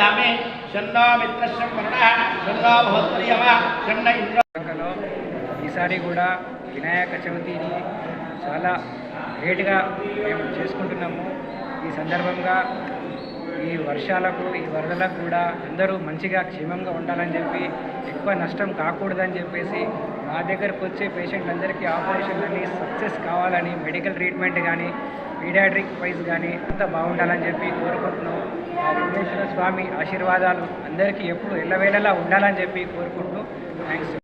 ఓం షన్నో మిత్రస్య షన్నో షన్న ఇంద్ర ఈసారి కూడా వినాయక చవితిని చాలా లేటుగా మేము చేసుకుంటున్నాము. ఈ సందర్భంగా ఈ వర్షాలకు ఈ వరదలకు కూడా అందరూ మంచిగా క్షేమంగా ఉండాలని చెప్పి ఎక్కువ నష్టం కాకూడదని చెప్పేసి మా దగ్గరకు వచ్చే పేషెంట్లందరికీ ఆపరేషన్లన్నీ సక్సెస్ కావాలని మెడికల్ ట్రీట్మెంట్ కానీ పీడియాట్రిక్ వైజ్ కానీ అంతా బాగుండాలని చెప్పి కోరుకుంటున్నాం. ఆ వెంకటేశ్వర స్వామి ఆశీర్వాదాలు అందరికీ ఎప్పుడు ఎల్లవేళలా ఉండాలని చెప్పి కోరుకుంటూ థ్యాంక్స్.